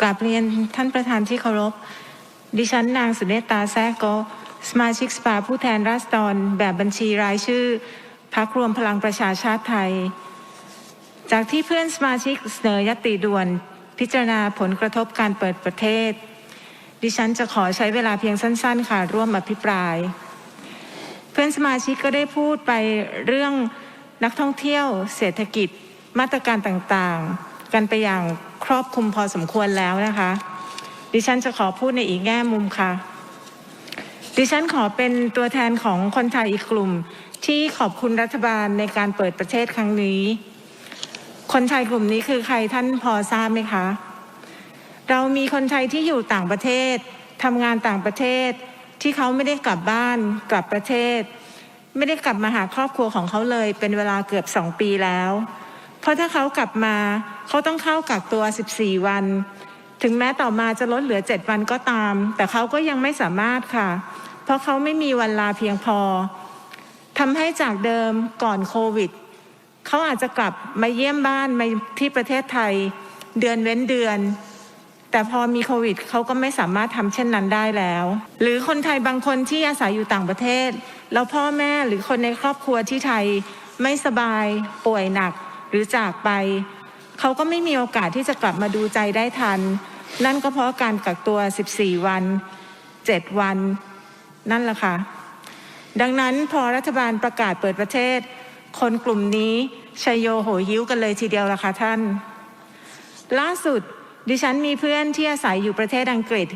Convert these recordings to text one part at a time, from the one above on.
กราบเรียนท่านประธานที่เคารพ ดิฉันนางสุเนตตาแซกโกสมาชิกสภาผู้แทนราษฎรแบบบัญชีรายชื่อพักรวมพลังประชาชาติไทย จากที่เพื่อนสมาชิกเสนอยติด่วน พิจารณาผลกระทบการเปิดประเทศ ดิฉันจะขอใช้เวลาเพียงสั้น ๆ ค่ะร่วมอภิปราย เพื่อนสมาชิกก็ได้พูดไปเรื่องนักท่องเที่ยว เศรษฐกิจ มาตรการต่างๆ กันไปอย่างครอบคลุมพอสมควรแล้วนะคะ ดิฉันจะขอพูดในอีกแง่มุมค่ะ ดิฉันขอเป็นตัวแทนของคนไทยอีกกลุ่ม ที่ขอบคุณรัฐบาลในการเปิดประเทศครั้งนี้ คนไทยกลุ่มนี้คือใครท่านพอทราบไหมคะ เรามีคนไทยที่อยู่ต่างประเทศทำงานต่างประเทศ ที่เขาไม่ได้กลับบ้านกลับประเทศ ไม่ได้กลับมาหาครอบครัวของเขาเลย เป็นเวลาเกือบสองปีแล้ว เพราะถ้าเขากลับมา เขาต้องเข้ากักตัว 14 วัน ถึงแม้ต่อมาจะลดเหลือ 7 วันก็ตาม แต่เขาก็ยังไม่สามารถค่ะ เพราะเขาไม่มีวันลาเพียงพอทำให้จากเดิมก่อนโควิดเขาอาจจะกลับมาเยี่ยมบ้านมาที่ประเทศไทยเดือนเว้นเดือน แต่พอมีโควิดเขาก็ไม่สามารถทำเช่นนั้นได้แล้ว หรือคนไทยบางคนที่อาศัยอยู่ต่างประเทศ แล้วพ่อแม่หรือคนในครอบครัวที่ไทยไม่สบายป่วยหนักหรือจากไป เขาก็ไม่มีโอกาสที่จะกลับมาดูใจได้ทัน นั่นก็เพราะการกักตัว 14 วัน 7 วัน นั่นแหละค่ะ ดังนั้นพอรัฐบาลประกาศเปิดประเทศ คนกลุ่มนี้ชยโยโหยิ้วกันเลยทีเดียวล่ะค่ะท่าน ล่าสุดดิฉันมีเพื่อนที่อาศัยอยู่ประเทศอังกฤษ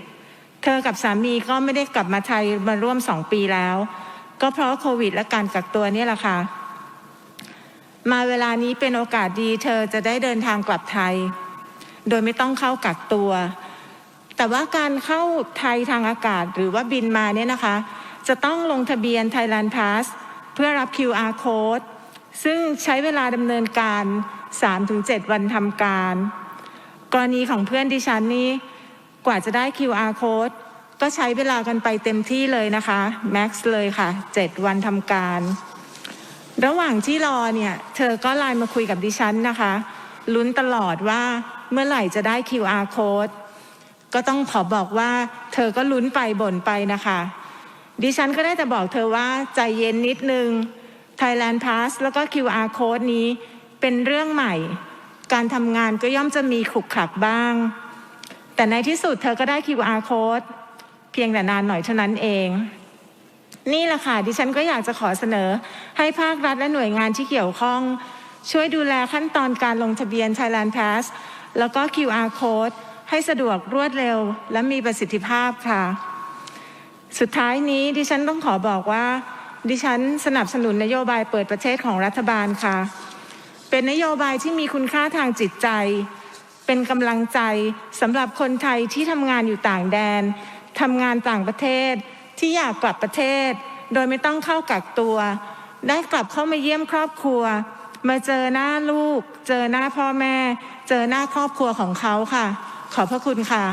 เธอกับสามีก็ไม่ได้กลับมาไทยมาร่วมสองปีแล้ว ก็เพราะโควิดและการกักตัวนี่แหละค่ะ มาเวลานี้เป็นโอกาสดีเธอจะได้เดินทางกลับไทย โดยไม่ต้องเข้ากักตัว แต่ว่าการเข้าไทยทางอากาศหรือว่าบินมาเนี่ยนะคะ จะต้องลงทะเบียน Thailand Pass เพื่อรับ QR code ซึ่งใช้เวลาดำเนินการ 3-7 วันทำการ กรณีของเพื่อนดิฉันนี่กว่าจะได้ QR code ก็ใช้เวลากันไปเต็มที่เลยนะคะ max เลยค่ะ 7 วันทำการ ระหว่างที่รอเนี่ยเธอก็ไลน์มาคุยกับดิฉันนะคะลุ้นตลอดว่าเมื่อไหร่จะได้ QR code ก็ต้องขอบอกว่าเธอก็ลุ้นไปบ่นไปนะคะ ดิฉันก็ได้แต่บอกเธอว่าใจเย็นนิดนึง Thailand Pass แล้วก็ QR code นี้เป็นเรื่องใหม่ การทำงานก็ย่อมจะมีขลุกขลักบ้าง แต่ในที่สุดเธอก็ได้ QR code เพียงแต่นานหน่อยเท่านั้นเอง นี่แหละค่ะดิฉันก็อยากจะขอเสนอ ให้ภาครัฐและหน่วยงานที่เกี่ยวข้อง ช่วยดูแลขั้นตอนการลงทะเบียน Thailand Pass แล้วก็ QR code ให้สะดวกรวดเร็ว และมีประสิทธิภาพค่ะ สุดท้ายนี้ดิฉันต้องขอบอกว่า ดิฉันสนับสนุนนโยบายเปิดประเทศของรัฐบาลค่ะ เป็นนโยบายที่มีคุณค่าทางจิตใจ เป็นกำลังใจสำหรับคนไทยที่ทำงานอยู่ต่างแดนทำงานต่างประเทศ ที่อยากกลับประเทศ โดยไม่ต้องเข้ากักตัว ได้กลับเข้ามาเยี่ยมครอบครัว มาเจอหน้าลูก เจอหน้าพ่อแม่ เจอหน้าครอบครัวของเขาค่ะ ขอบพระคุณค่ะ